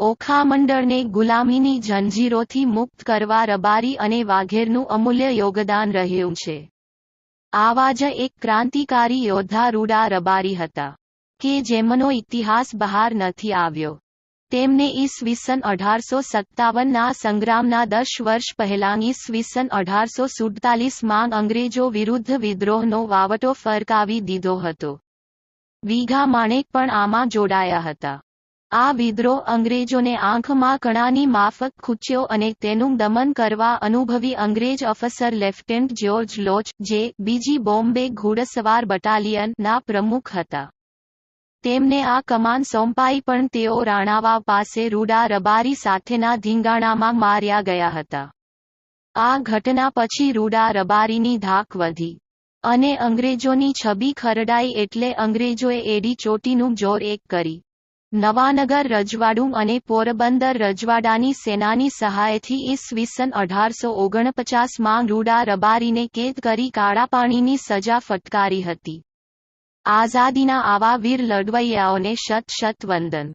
ઓખા મંડળને ગુલામીની જંજીરોથી મુક્ત કરવા રબારી અને વાઘેરનું અમૂલ્ય યોગદાન રહ્યું છે. આવા જ એક ક્રાંતિકારી યોદ્ધા રૂડા રબારી હતા, કે જેમનો ઇતિહાસ બહાર નથી આવ્યો. તેમને ઈસવીસન અઢારસો સત્તાવનના સંગ્રામના દસ વર્ષ પહેલાની ઈસવીસન અઢારસો સુડતાલીસમાં અંગ્રેજો વિરુદ્ધ વિદ્રોહનો વાવટો ફરકાવી દીધો હતો. વીઘા માણેક પણ આમાં જોડાયા હતા. આ વિદ્રોહ અંગ્રેજોને આંખમાં કણાની માફક ખૂચ્યો અને તેનું દમન કરવા અનુભવી અંગ્રેજ અફસર લેફ્ટનન્ટ જ્યોર્જ લોચ, જે બીજી બોમ્બે ઘોડસવાર બટાલિયન ના પ્રમુખ હતા. તેમને આ કમાન સોંપાઈ પણ તેઓ રાણાવાવ પાસે રૂડા રબારી સાથેના ધીંગાણામાં માર્યા ગયા હતા. આ ઘટના પછી રૂડા રબારીની ધાક વધી અને અંગ્રેજોની છબી ખરડાઈ એટલે અંગ્રેજોએ એડી ચોટીનું જોર એક કરી. નવાનગર રજવાડું અને પોરબંદર રજવાડાની સેનાની સહાયથી ઈસવીસન અઢારસો ઓગણપચાસમાં રૂડા રબારીને કેદ કરી કાળા પાણીની સજા ફટકારી હતી. આઝાદીના આવા વીર લડવૈયાઓને શત શત વંદન.